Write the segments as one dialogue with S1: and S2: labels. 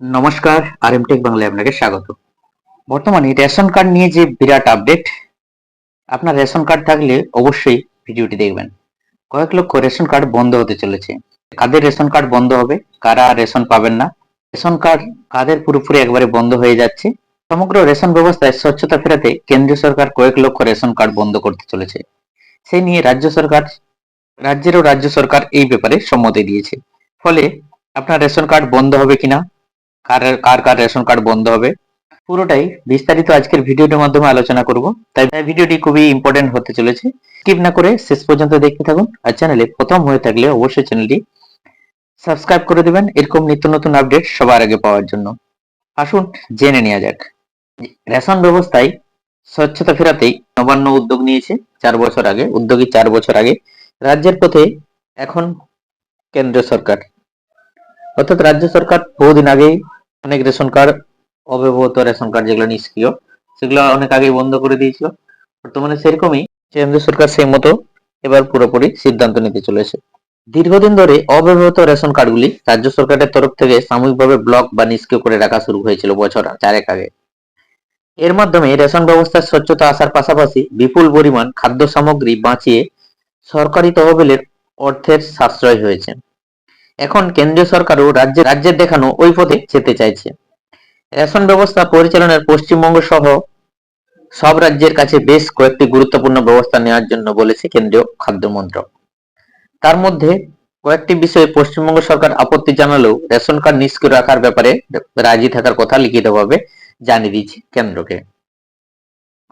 S1: নমস্কার আর M take বাংলায় আপনাকে স্বাগত। বর্তমানে রেশন কার্ড নিয়ে যে বিরাট আপডেট আপনার রেশন কার্ড থাকলে অবশ্যই ভিডিওটি দেখবেন। কয়েক লক্ষ রেশন কার্ড বন্ধ হতে চলেছে। কাদের রেশন কার্ড বন্ধ হবে, কারা রেশন পাবেন না? রেশন কার্ড কাদের পুরোপুরি একবারে বন্ধ হয়ে যাচ্ছে? সমগ্র রেশন ব্যবস্থায় স্বচ্ছতা ফেরাতে কেন্দ্রীয় সরকার কয়েক লক্ষ রেশন কার্ড বন্ধ করতে চলেছে। সেই নিয়ে রাজ্য সরকার রাজ্যেরও রাজ্য সরকার এই ব্যাপারে সম্মতি দিয়েছে। ফলে আপনার রেশন কার্ড বন্ধ হবে কিনা কার কার কার রেশন কার্ড বন্ধ হবে? পুরোটাই বিস্তারিত আজকের ভিডিওটির মাধ্যমে আলোচনা করব। তাই ভিডিওটি খুবই ইম্পর্টেন্ট হতে চলেছে। স্কিপ না করে শেষ পর্যন্ত দেখতে থাকুন আর চ্যানেলে প্রথম হয়ে থাকলে অবশ্যই চ্যানেলটি সাবস্ক্রাইব করে দিবেন। এরকম নিত্য নতুন আপডেট সবার আগে পাওয়ার জন্য। আসুন জেনে নেওয়া যাক। রেশন ব্যবস্থায় স্বচ্ছতা ফেরাতেই নবান্ন উদ্যোগ নিয়েছে চার বছর আগে, উদ্যোগী চার বছর আগে। রাজ্যের পথে এখন কেন্দ্র সরকার। অর্থাৎ রাজ্য সরকার বহুদিন আগেই অনেক রেশন কার্ড, অব্যবহৃত রেশন কার্ড যেগুলো নিষ্ক্রিয়, সেগুলো অনেক আগেই বন্ধ করে দিয়েছিল। বর্তমানে সেরকমই কেন্দ্র সরকার সেই মতো এবার পুরোপুরি সিদ্ধান্ত নিতে চলেছে। দীর্ঘদিন ধরে অব্যবহৃত রেশন কার্ডগুলি রাজ্য সরকারের তরফ থেকে সাময়িকভাবে ব্লক বা নিষ্ক্রিয় করে রাখা শুরু হয়েছিল বছর চারেক আগে। এর মাধ্যমে রেশন ব্যবস্থার স্বচ্ছতা আসার পাশাপাশি বিপুল পরিমাণ খাদ্য সামগ্রী বাঁচিয়ে সরকারি তহবিলের অর্থের সাশ্রয় হয়েছে। এখন কেন্দ্রীয় সরকারও রাজ্যে রাজ্যের দেখানো ওই পথে যেতে চাইছে। রেশন ব্যবস্থা পরিচালনার পশ্চিমবঙ্গ সহ সব রাজ্যের কাছে বেশ কয়েকটি গুরুত্বপূর্ণ ব্যবস্থা নেওয়ার জন্য বলেছে কেন্দ্রীয় খাদ্য মন্ত্রক। তার মধ্যে কয়েকটি বিষয়ে পশ্চিমবঙ্গ সরকার আপত্তি জানালেও রেশন কার্ড নিষ্ক্রিয় রাখার ব্যাপারে রাজি থাকার কথা লিখিতভাবে জানিয়ে দিয়েছে কেন্দ্রকে।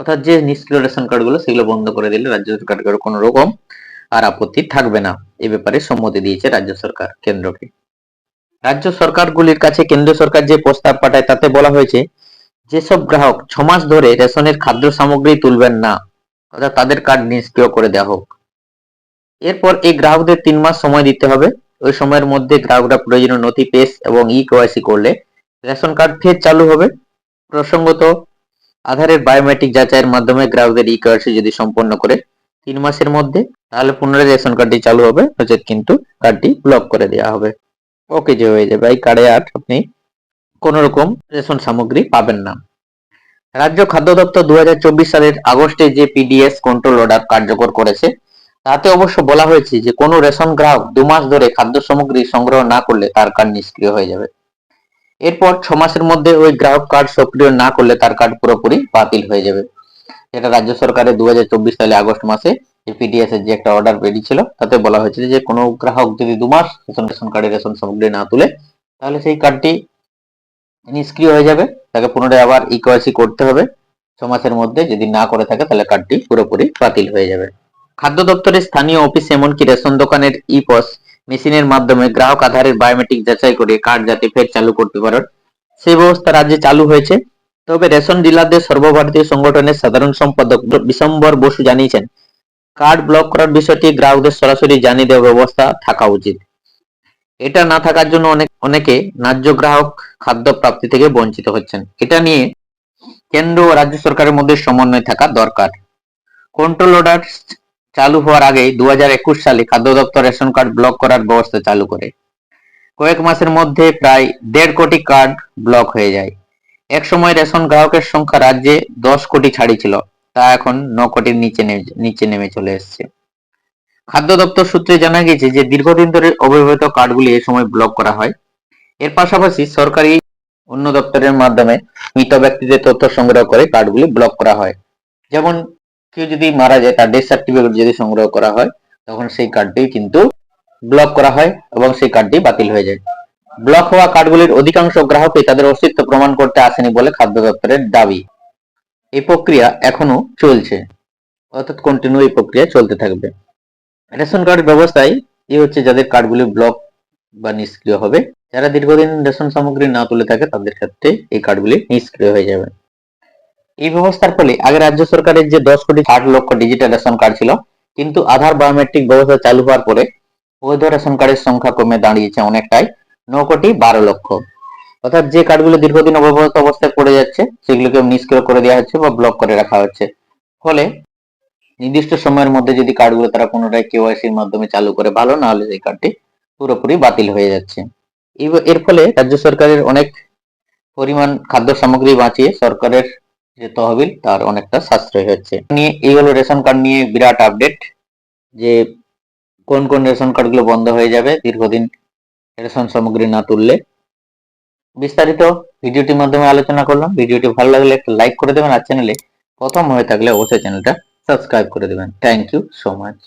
S1: অর্থাৎ যে নিষ্ক্রিয় রেশন কার্ডগুলো সেগুলো বন্ধ করে দিলে রাজ্য সরকারের কোনো রকম আর আপত্তি থাকবে না। এ ব্যাপারে সম্মতি দিয়েছে রাজ্য সরকার কেন্দ্রকে। রাজ্য সরকারগুলির কাছে কেন্দ্র সরকার যে প্রস্তাব পাঠায়, তাতে বলা হয়েছে, যেসব গ্রাহক ছ মাস ধরে রেশনের খাদ্য সামগ্রী তুলবেন না, অর্থাৎ তাদের কার্ড নিষ্ক্রিয় করে দেওয়া হোক। এরপর এই গ্রাহকদের তিন মাস সময় দিতে হবে। ওই সময়ের মধ্যে গ্রাহকরা প্রয়োজনীয় নথি পেশ এবং ই কেওয়াইসি করলে রেশন কার্ড ফের চালু হবে। প্রসঙ্গত, আধারের বায়োমেট্রিক যাচাইয়ের মাধ্যমে গ্রাহকদের ই কেওয়াইসি যদি সম্পন্ন করে তিন মাসের মধ্যে, তাহলে পুনরায় রেশন কার্ডটি চালু হবে, নচেত কিন্তু কার্ডটি ব্লক করে দেওয়া হবে। ওকে যে হয়ে যাবে, এই কার্ডে আর আপনি কোন রকম রেশন সামগ্রী পাবেন না। রাজ্য খাদ্য দপ্তর দুহাজার চব্বিশ সালের আগস্টে যে পিডিএস কন্ট্রোল অর্ডার কার্যকর করেছে, তাতে অবশ্য বলা হয়েছে যে কোনো রেশন গ্রাহক দু মাস ধরে খাদ্য সামগ্রী সংগ্রহ না করলে তার কার্ড নিষ্ক্রিয় হয়ে যাবে। এরপর ছ মাসের মধ্যে ওই গ্রাহক কার্ড সক্রিয় না করলে তার কার্ড পুরোপুরি বাতিল হয়ে যাবে। যেটা রাজ্য সরকারের দু সালে আগস্ট মাসে পিডিএস এর যে একটা অর্ডার বেরিয়েছিল তাতে বলা হয়েছিল যে কোনো গ্রাহক যদি দু মাস রেশন রেশন কার্ডে রেশন সামগ্রী না তুলে, তাহলে সেই কার্ডটি নিষ্ক্রিয় হয়ে যাবে। তাকে পুনরায় আবার ইকোয়াসি করতে হবে। ছ মাসের মধ্যে যদি না করে থাকে, তাহলে কার্ডটি পুরোপুরি বাতিল হয়ে যাবে। খাদ্য দপ্তরের স্থানীয় অফিস এমনকি রেশন দোকানের ইপস মেশিনের মাধ্যমে গ্রাহক আধারের বায়োমেট্রিক যাচাই করে কার্ড যাতে ফের চালু করতে পারেন। সেই ব্যবস্থা রাজ্যে চালু হয়েছে। তবে রেশন ডিলারদের সর্বভারতীয় সংগঠনের সাধারণ সম্পাদক বিশম্বর বসু জানিয়েছেন, কার্ড ব্লক করার বিষয়টি গ্রাহকদের সরাসরি জানিয়ে দেওয়ার ব্যবস্থা থাকা উচিত। এটা না থাকার জন্য অনেক অনেকে ন্যায্য গ্রাহক খাদ্য প্রাপ্তি থেকে বঞ্চিত হচ্ছেন। এটা নিয়ে কেন্দ্র ও রাজ্য সরকারের মধ্যে সমন্বয় থাকা দরকার। কন্ট্রোল অর্ডার চালু হওয়ার আগে দু হাজার একুশ সালে খাদ্য দপ্তর রেশন কার্ড ব্লক করার ব্যবস্থা চালু করে। কয়েক মাসের মধ্যে প্রায় দেড় কোটি কার্ড ব্লক হয়ে যায়। এক সময় রেশন গ্রাহকের সংখ্যা রাজ্যে দশ কোটি ছাড়ি ছিল তা এখন ন কোটির নিচে নিচে নেমে চলে এসছে। খাদ্য দপ্তর সূত্রে জানা গেছে যে, দীর্ঘদিন ধরে অব্যবহৃত কার্ডগুলি এ সময় ব্লক করা হয়। এর পাশাপাশি সরকারি অন্য দপ্তরের মাধ্যমে মৃত ব্যক্তিদের তথ্য সংগ্রহ করে কার্ডগুলি ব্লক করা হয়। যেমন, কেউ যদি মারা যায়, তার ডেথ সার্টিফিকেট যদি সংগ্রহ করা হয়, তখন সেই কার্ডটি কিন্তু ব্লক করা হয় এবং সেই কার্ডটি বাতিল হয়ে যায়। ব্লক হওয়া কার্ডগুলির অধিকাংশ গ্রাহকই তাদের অস্তিত্ব প্রমাণ করতে আসেনি বলে খাদ্য দপ্তরের দাবি। এই প্রক্রিয়া এখনও চলছে। অর্থাৎ কন্টিনিউ এই প্রক্রিয়া চলতে থাকবে। রেশন কার্ড ব্যবস্থায় এ হচ্ছে যাদের কার্ডগুলি ব্লক বা নিষ্ক্রিয় হবে, যারা দীর্ঘদিন রেশন সামগ্রী না তুলে থাকে, তাদের ক্ষেত্রে এই কার্ডগুলি নিষ্ক্রিয় হয়ে যাবে। এই ব্যবস্থার ফলে আগে রাজ্য সরকারের যে দশ কোটি, ষাট লক্ষ ডিজিটাল রেশন কার্ড ছিল, কিন্তু আধার বায়োমেট্রিক ব্যবস্থা চালু হওয়ার পরে বৈধ রেশন কার্ডের সংখ্যা কমে দাঁড়িয়েছে অনেকটাই। ন কোটি বারো লক্ষ। অর্থাৎ যে কার্ডগুলো দীর্ঘদিন অব্যবহৃত অবস্থায় পড়ে যাচ্ছে, সেগুলোকে নিষ্ক্রিয় করে দেওয়া হচ্ছে বা ব্লক করে রাখা হচ্ছে। ফলে নির্দিষ্ট সময়ের মধ্যে যদি কার্ডগুলো তারা পুনরায় কেওয়াইসির মাধ্যমে চালু করে, ভালো না হলে সেই কার্ডটি পুরোপুরি বাতিল হয়ে যাচ্ছে। এর ফলে রাজ্য সরকারের অনেক পরিমাণ খাদ্য সামগ্রী বাঁচিয়ে সরকারের যে তহবিল, তার অনেকটা সাশ্রয় হচ্ছে। নিয়ে, এই হলো রেশন কার্ড নিয়ে বিরাট আপডেট যে কোন কোন রেশন কার্ডগুলো বন্ধ হয়ে যাবে, দীর্ঘদিন রেশন সামগ্রী না তুললে বিস্তারিত ভিডিওটির মাধ্যমে আলোচনা করলাম। ভিডিওটি ভালো লাগলে একটা লাইক করে দেবেন, আর চ্যানেলে প্রথম হয়ে থাকলে অবশ্যই চ্যানেলটা সাবস্ক্রাইব করে দেবেন। Thank you so much